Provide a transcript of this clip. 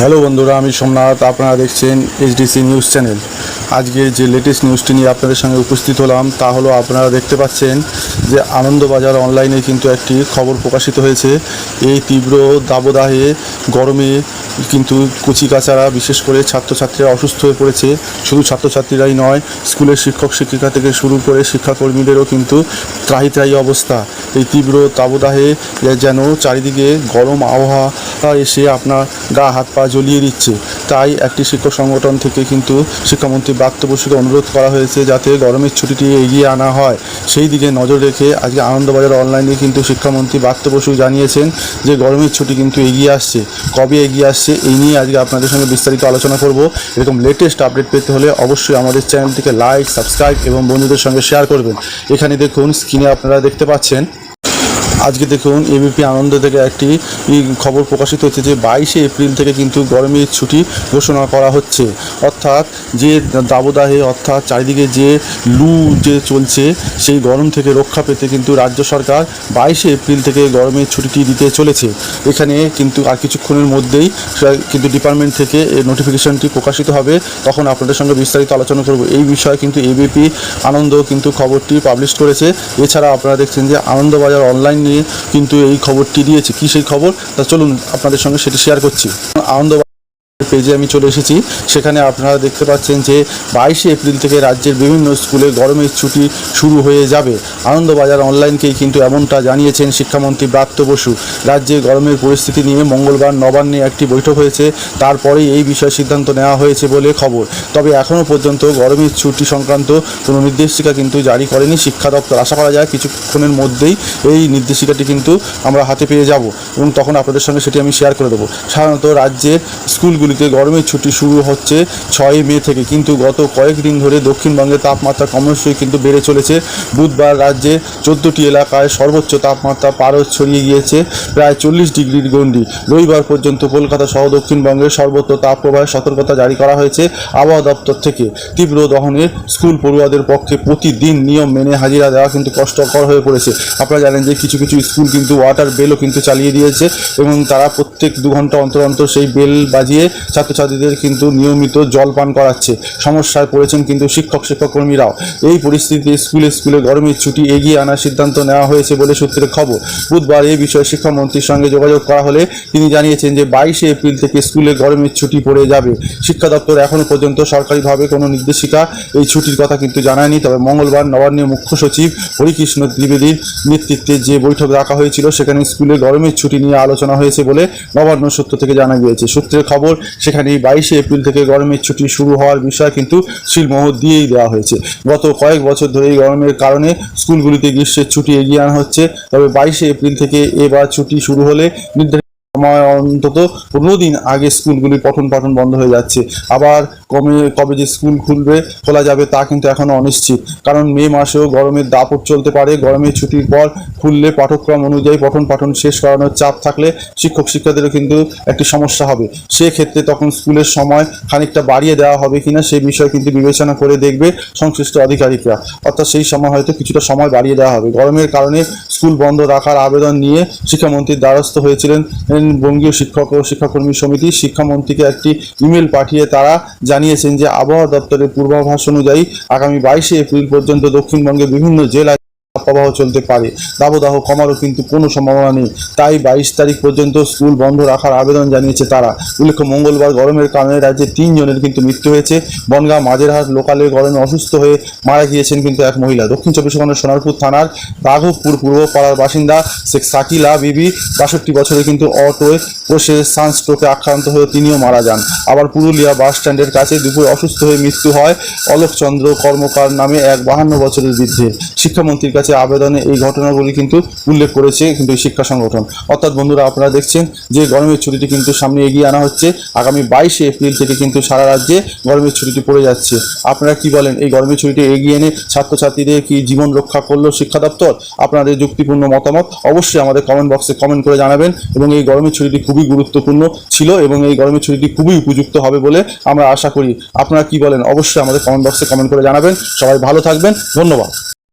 Hello বন্ধুরা, আমি সোমনাথ। আপনারা দেখছেন এইচডিসি নিউজ চ্যানেল আজকে যে লেটেস্ট নিউজটি নিয়ে আপনাদের সঙ্গে উপস্থিত হলাম, তা হলো আপনারা দেখতে পাচ্ছেন যে আনন্দবাজার অনলাইনে কিন্তু একটি খবর প্রকাশিত হয়েছে। এই তীব্র দাবদাহে গরমে কিন্তু কচিকাচারা বিশেষ করে ছাত্রছাত্রীরা অসুস্থ হয়ে পড়েছে, শুধু ছাত্রছাত্রীরাই নয়, স্কুলের শিক্ষক শিক্ষিকা থেকে শুরু করে শিক্ষাকর্মীদেরও কিন্তু ত্রাহি ত্রাহি অবস্থা। এই তীব্র তাবদাহে যেন চারিদিকে গরম আবহাওয়া এসে আপনার গা, হাত, পা জ্বলিয়ে দিচ্ছে। তাই একটি শিক্ষক সংগঠন থেকে কিন্তু শিক্ষামন্ত্রী ব্রাত্য বসুকে অনুরোধ করা হয়েছে যাতে গরমের ছুটিটি এগিয়ে আনা হয়। সেই দিকে নজর রেখে আজকে আনন্দবাজার অনলাইনে কিন্তু শিক্ষামন্ত্রী ব্রাত্য বসু জানিয়েছেন যে গরমের ছুটি কিন্তু এগিয়ে আসছে। কবে এগিয়ে আসছে, এই নিয়ে আজকে আপনাদের সঙ্গে বিস্তারিত আলোচনা করব। এরকম লেটেস্ট আপডেট পেতে হলে অবশ্যই আমাদের চ্যানেলটিকে লাইক সাবস্ক্রাইব এবং বন্ধুদের সঙ্গে শেয়ার করবেন। এখানে দেখুন স্ক্রিনে আপনারা দেখতে পাচ্ছেন আজকে দেখুন এবিপি আনন্দ থেকে একটি খবর প্রকাশিত হচ্ছে যে বাইশে এপ্রিল থেকে কিন্তু গরমের ছুটি ঘোষণা করা হচ্ছে। অর্থাৎ যে দাবদাহে অর্থাৎ চারিদিকে যে লু যে চলছে, সেই গরম থেকে রক্ষা পেতে কিন্তু রাজ্য সরকার বাইশে এপ্রিল থেকে গরমের ছুটিটি দিতে চলেছে। এখানে কিন্তু আর কিছুক্ষণের মধ্যেই কিন্তু ডিপার্টমেন্ট থেকে নোটিফিকেশনটি প্রকাশিত হবে। তখন আপনাদের সঙ্গে বিস্তারিত আলোচনা করব। এই বিষয়ে কিন্তু এবিপি আনন্দ কিন্তু খবরটি পাবলিশ করেছে। এছাড়া আপনারা দেখছেন যে আনন্দবাজার অনলাইন নিয়ে কিন্তু এই খবরটি দিয়েছে। কি সেই খবর? তা চলুন আপনাদের সঙ্গে সেটি শেয়ার করছি। আনন্দ পেজে আমি চলে এসেছি। সেখানে আপনারা দেখতে পাচ্ছেন যে বাইশে এপ্রিল থেকে রাজ্যের বিভিন্ন স্কুলে গরমের ছুটি শুরু হয়ে যাবে। আনন্দবাজার অনলাইনকেই কিন্তু এমনটা জানিয়েছেন শিক্ষামন্ত্রী ব্রাত্য বসু। রাজ্যে গরমের পরিস্থিতি নিয়ে মঙ্গলবার নবান্নে একটি বৈঠক হয়েছে। তারপরেই এই বিষয়ে সিদ্ধান্ত নেওয়া হয়েছে বলে খবর। তবে এখনও পর্যন্ত গরমের ছুটি সংক্রান্ত কোনো নির্দেশিকা কিন্তু জারি করেনি শিক্ষা দপ্তর। আশা করা যায় কিছুক্ষণের মধ্যেই এই নির্দেশিকাটি কিন্তু আমরা হাতে পেয়ে যাব এবং তখন আপনাদের সঙ্গে সেটি আমি শেয়ার করে দেবো। সাধারণত রাজ্যের স্কুলগুলিতে গরমের ছুটি শুরু হচ্ছে ছয় মে থেকে। কিন্তু গত কয়েকদিন ধরে দক্ষিণবঙ্গের তাপমাত্রা ক্রমশই কিন্তু বেড়ে চলেছে। বুধবার রাজ্যে চোদ্দোটি এলাকায় সর্বোচ্চ তাপমাত্রা পারও ছড়িয়ে গিয়েছে, প্রায় চল্লিশ ডিগ্রির গণ্ডি। রবিবার পর্যন্ত কলকাতা সহ দক্ষিণবঙ্গের সর্বত্র তাপপ্রবাহের সতর্কতা জারি করা হয়েছে আবহাওয়া দপ্তর থেকে। তীব্র দহনে স্কুল পড়ুয়াদের পক্ষে প্রতিদিন নিয়ম মেনে হাজিরা দেওয়া কিন্তু কষ্টকর হয়ে পড়েছে। আপনারা জানেন যে কিছু কিছু স্কুল কিন্তু ওয়াটার বেলও কিন্তু চালিয়ে দিয়েছে এবং তারা প্রত্যেক দু ঘণ্টা অন্তর অন্তর সেই বেল বাজিয়ে ছাত্রছাত্রীদের কিন্তু নিয়মিত জল পান করাচ্ছে। সমস্যায় পড়েছেন কিন্তু শিক্ষক শিক্ষক কর্মীরাও এই পরিস্থিতিতে স্কুলে স্কুলে গরমের ছুটি এগিয়ে আনার সিদ্ধান্ত নেওয়া হয়েছে বলে সূত্রের খবর। বুধবার এই বিষয়ে শিক্ষামন্ত্রীর সঙ্গে যোগাযোগ করা হলে তিনি জানিয়েছেন যে বাইশে এপ্রিল থেকে স্কুলে গরমের ছুটি পড়ে যাবে। শিক্ষা দপ্তর এখনও পর্যন্ত সরকারিভাবে কোনো নির্দেশিকা এই ছুটির কথা কিন্তু জানায়নি। তবে মঙ্গলবার নবান্নের মুখ্য সচিব হরিকৃষ্ণ দ্বিবেদীর নেতৃত্বে যে বৈঠক রাখা হয়েছিল, সেখানে স্কুলে গরমের ছুটি নিয়ে আলোচনা হয়েছে বলে নবান্ন সূত্র থেকে জানা গিয়েছে। সূত্রের খবর সেখানে এই বাইশে এপ্রিল থেকে গরমের ছুটি শুরু হওয়ার বিষয় কিন্তু শিলমোহর দিয়েই দেওয়া হয়েছে। গত কয়েক বছর ধরে এই গরমের কারণে স্কুলগুলিতে গ্রীষ্মের ছুটি এগিয়ে আনা হচ্ছে। তবে বাইশে এপ্রিল থেকে এবার ছুটি শুরু হলে নির্ধারিত সময় অন্তত পনেরো দিন আগে স্কুলগুলি পঠন পাঠন বন্ধ হয়ে যাচ্ছে। আবার কমে, কবে যে স্কুল খুলবে, খোলা যাবে তা কিন্তু এখনও অনিশ্চিত। কারণ মে মাসেও গরমের দাপট চলতে পারে, গরমের ছুটির পর খুললে পাঠক্রম অনুযায়ী পঠন পাঠন শেষ করানোর চাপ থাকলে শিক্ষক শিক্ষার্থীদেরও কিন্তু একটি সমস্যা হবে। সেক্ষেত্রে তখন স্কুলের সময় খানিকটা বাড়িয়ে দেওয়া হবে কিনা সেই বিষয়ে কিন্তু বিবেচনা করে দেখবে সংশ্লিষ্ট আধিকারিকরা। অর্থাৎ সেই সময় হয়তো কিছুটা সময় বাড়িয়ে দেওয়া হবে। গরমের কারণে স্কুল বন্ধ রাখার আবেদন নিয়ে শিক্ষামন্ত্রীর দ্বারস্থ হয়েছিলেন বঙ্গীয় শিক্ষক ও শিক্ষাকর্মী সমিতি শিক্ষামন্ত্রীকে একটি ইমেল পাঠিয়ে তারা জানিয়েছেন যে আবহাওয়া দপ্তরের পূর্বাভাস অনুযায়ী আগামী বাইশে এপ্রিল পর্যন্ত দক্ষিণবঙ্গের বিভিন্ন জেলায় প্রবাহ চলতে পারে। দাবদাহ কমারও কিন্তু কোনো সম্ভাবনা নেই। তাই বাইশ তারিখ পর্যন্ত স্কুল বন্ধ রাখার আবেদন জানিয়েছে তারা। উল্লেখ্য, মঙ্গলবার গরমের কারণে রাজ্যে তিনজনের কিন্তু মৃত্যু হয়েছে। বনগাঁ, মাঝেরহাট লোকালে গরমে অসুস্থ হয়ে মারা গিয়েছেন কিন্তু এক মহিলা। দক্ষিণ চব্বিশ পরগনার সোনারপুর থানার রাঘবপুর পূর্বপাড়ার বাসিন্দা শেখ সাকিলা বিবি বাষট্টি বছরে কিন্তু অটোয় বসে সানস্ট্রোকে আক্রান্ত হয়ে তিনিও মারা যান। আবার পুরুলিয়া বাস স্ট্যান্ডের কাছে দুপুরে অসুস্থ হয়ে মৃত্যু হয়। অলোকচন্দ্র কর্মকার নামে এক বাহান্ন বছরের বৃদ্ধে শিক্ষামন্ত্রীর কাছে আবেদনে এই ঘটনাগুলি কিন্তু উল্লেখ করেছে কিন্তু শিক্ষা সংগঠন। অর্থাৎ বন্ধুরা, আপনারা দেখছেন যে গরমের ছুটিটি কিন্তু সামনে এগিয়ে আনা হচ্ছে। আগামী বাইশে এপ্রিল থেকে কিন্তু সারা রাজ্যে গরমের ছুটিটি পড়ে যাচ্ছে। আপনারা কি বলেন, এই গরমের ছুটিটি এগিয়ে এনে ছাত্রছাত্রীদের কি জীবন রক্ষা করল শিক্ষা দপ্তর? আপনাদের যুক্তিপূর্ণ মতামত অবশ্যই আমাদের কমেন্ট বক্সে কমেন্ট করে জানাবেন এবং এই গরমের ছুটিটি খুবই গুরুত্বপূর্ণ ছিল এবং এই গরমের ছুটিটি খুবই উপযুক্ত হবে বলে আমরা আশা করি। আপনারা কি বলেন, অবশ্যই আমাদের কমেন্ট বক্সে কমেন্ট করে জানাবেন। সবাই ভালো থাকবেন। ধন্যবাদ।